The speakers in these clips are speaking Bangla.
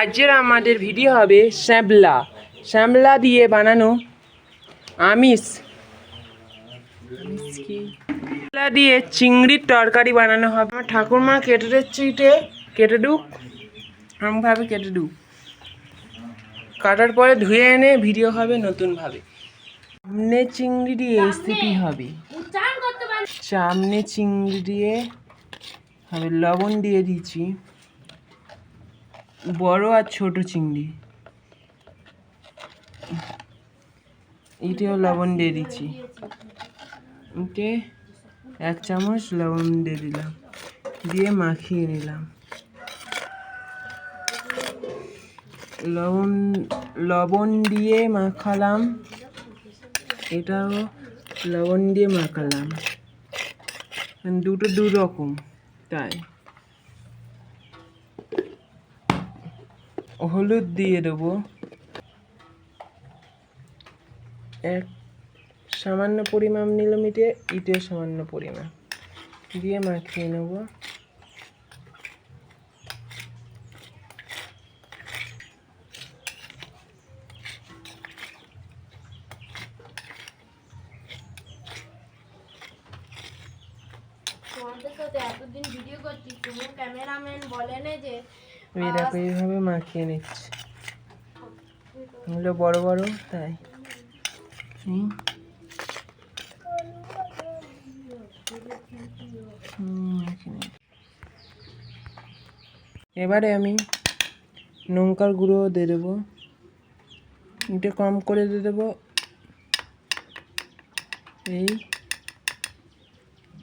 আজকের আমাদের ভিডিও হবে শ্যামলা। শ্যামলা দিয়ে বানানো আমিষ। শ্যামলা দিয়ে চিংড়ির তরকারি বানানো হবে। আমার ঠাকুরমা কেটে চিটে কেটে দুক। আমভাবে কেটে ডুক কাটার পরে ধুয়ে এনে ভিডিও হবে নতুনভাবে। সামনে চিংড়ি দিয়ে রেসিপি হবে। সামনে চিংড়ি দিয়ে হবে লবণ দিয়ে দিচ্ছি বড় আর ছোট চিংড়ি। এটাও লবণ দিয়ে দিচ্ছি। এতে এক চামচ লবণ দিয়ে দিলাম, দিয়ে মাখিয়ে নিলাম। লবণ লবণ দিয়ে মাখালাম, এটাও লবণ দিয়ে মাখালাম। দুটো দু রকম তাই। হলুদ দিয়ে দেবো। এক, সামান্য পরিমাণ নিলো মিটে ইটের সামান্য পরিমাণ। দিয়ে মাখিয়ে নেব। এতদিন ভিডিও করছি কোনো ক্যামেরাম্যান বলেনি যে এইভাবে মাখিয়ে নিচ্ছি এগুলো বড় বড় তাই। এবারে আমি লঙ্কার গুঁড়ো দিয়ে দেবো। এটা কম করে দিয়ে দেবো। এই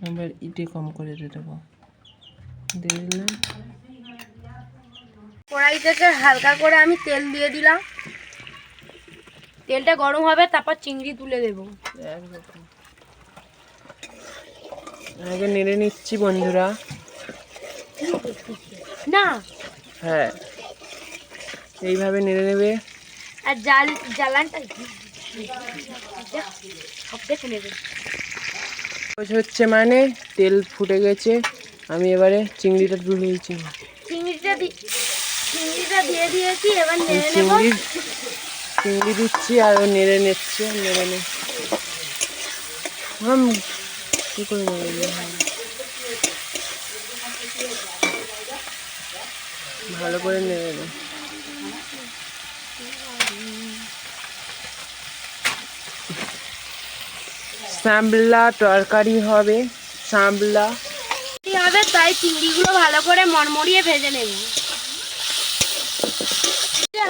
এবার ইটে কম করে দিয়ে দেবো। দিয়ে দিলাম। কড়াই থেকে হালকা করে আমি তেল দিয়ে দিলাম। তেলটা গরম হবে তারপর চিংড়ি তুলে দেবো। আগে নেড়ে নিচ্ছি বন্ধুরা। না। হ্যাঁ। এইভাবে নেড়ে নেবে। আর জাল জ্বালানটা সব দেখে নেবে। হচ্ছে মানে তেল ফুটে গেছে। আমি এবারে চিংড়িটা তুলে দিয়েছি চিংড়িটা চিংড়িটা দিয়ে দিয়েছি এবার নেড়ে নেব। চিংড়ি চিংড়ি দিচ্ছি আর ও নেড়ে নিচ্ছে নেড়ে নে কি করে? ভালো করে নেড়ে নে। সামলা তরকারি হবে সামলা। হবে? তাই চিংড়িগুলো ভালো করে মরমরিয়ে ভেজে নেব।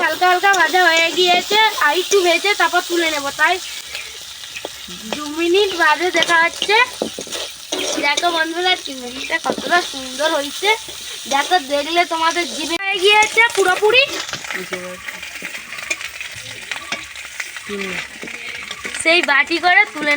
হালকা হালকা ভাজা হয়ে গিয়েছে আর একটু ভেজে তারপর তুলে নেব। তাই দু মিনিট বাদে দেখা হচ্ছে। দেখো বন্ধুরা চিংড়িটা কতটা সুন্দর হয়েছে। দেখো দেখলে তোমাদের জিভে হয়ে গিয়েছে পুরোপুরি। সেই বাটি করে তুলে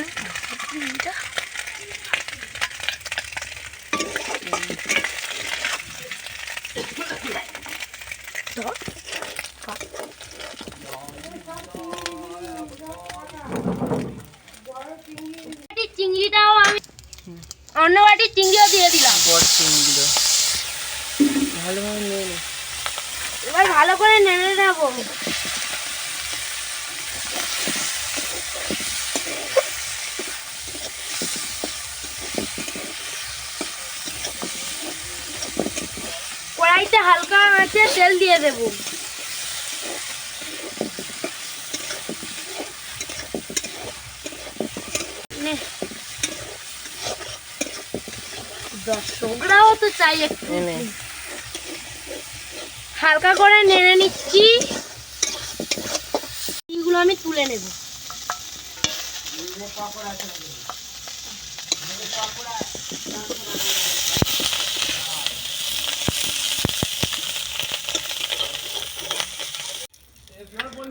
বাটির চিংড়িটাও আমি অন্য বাটির চিংড়িও দিয়ে দিলাম। বড় চিংড়িগুলো। ভালোভাবে নেড়ে এবার ভালো করে নেড়ে নেব কড়াইতে হালকা আছে তেল দিয়ে দেবো। দর্শকরাও তো চাই একটু। হালকা করে নেড়ে নিচ্ছি। এগুলো আমি তুলে নেব।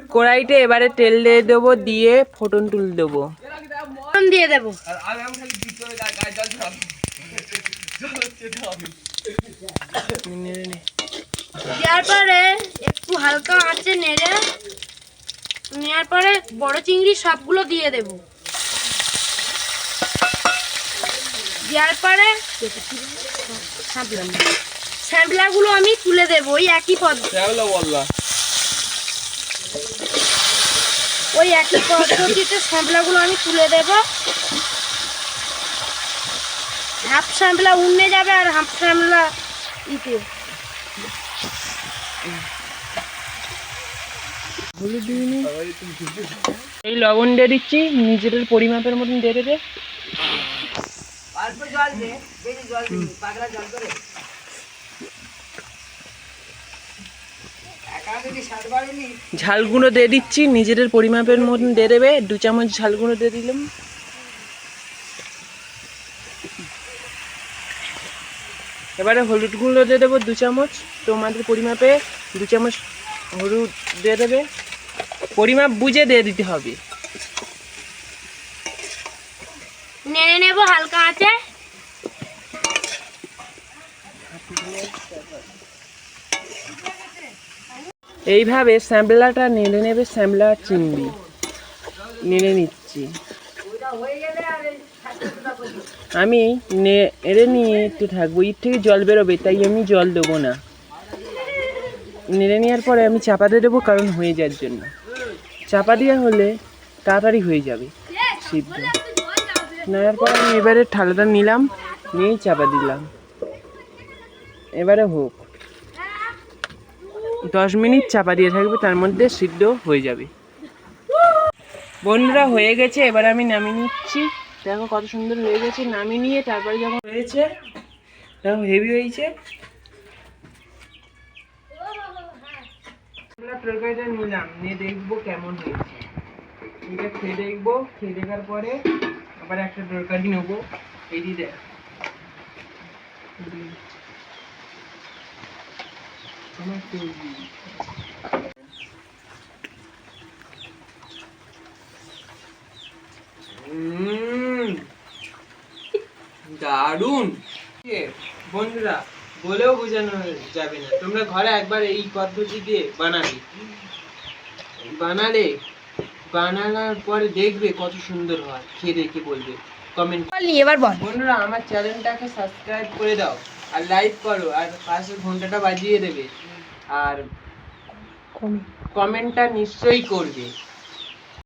কড়াইতে এবারে তেল দিয়ে দেবো দিয়ে ফোটন তুল দেবো। ফোড়ন দিয়ে দেব। দেওয়ার পরে একটু হালকা আঁচে নেড়ে নেওয়ার পরে বড় চিংড়ি সবগুলো দিয়ে দেব। দেওয়ার পরে স্যাম্পলারগুলো আমি তুলে দেবো ওই একই পদ্ধতি ওই একই পদ্ধতিতে স্যাম্পলারগুলো আমি তুলে দেবো। হাফ স্যাম্পলা উন্নে যাবে আর হাফ স্যাম্পলা ইতে। এই লবণ দিয়ে দিচ্ছি নিজেদের পরিমাপের মতন দিয়ে দেবে। ঝাল গুঁড়ো দিয়ে দিচ্ছি, নিজেদের পরিমাপের মতন দিয়ে দেবে, দু চামচ ঝাল গুঁড়ো দিয়ে দিলাম। এবারে হলুদ গুঁড়ো দিয়ে দেবো দু চামচ, তোমাদের পরিমাপে দু চামচ হলুদ দিয়ে দেবে। পরিমাপ বুঝে দিয়ে দিতে হবে। নেড়ে নেব হালকা আছে এইভাবে স্যাম্পলাটা নেড়ে নেবে স্যাম্পলা চিংড়ি। নেড়ে নিচ্ছি। আমি নেড়ে নিয়ে একটু থাকব। ইট থেকে জল বেরোবে, তাই আমি জল দেবো না। নেড়ে নেওয়ার পরে আমি চাপা দিয়ে দেবো, কারণ হয়ে যাওয়ার জন্য। চাপা দেওয়া হলে তাড়াতাড়ি হয়ে যাবে, সিদ্ধ। নেওয়ার পর আমি এবারে ঠালাটা নিলাম, নিয়েই চাপা দিলাম। এবারে হোক। দশ মিনিট চাপা দিয়ে থাকবে তার মধ্যে সিদ্ধ হয়ে যাবে। বন্ধুরা হয়ে গেছে এবার আমি নামিয়ে নিচ্ছি। দেখো কত সুন্দর হয়ে গেছে নামিয়ে নিয়ে তারপরে যখন হয়েছে দেখো হেভি হয়েছে। তরকারিটা নিলাম নিয়ে দেখব কেমন হয়েছে। এটা খেয়ে দেখব খেয়ে দেখার পরে আবার একটা তরকারি নেব। এই উম, দারুণ। এ, বন্ধুরা বলেও বোঝানো যাবে না। তোমরা ঘরে একবার এই পদ্ধতি দিয়ে বানাবে। বানালে বানানোর পরে দেখবে কত সুন্দর হয়। খেয়ে দেখে বলবে। কমেন্ট এবার বল। বন্ধুরা আমার চ্যানেলটাকে সাবস্ক্রাইব করে দাও। আর লাইক করো আর পাশে ঘন্টাটা বাজিয়ে দেবে। আর কমেন্টটা নিশ্চয়ই করবে।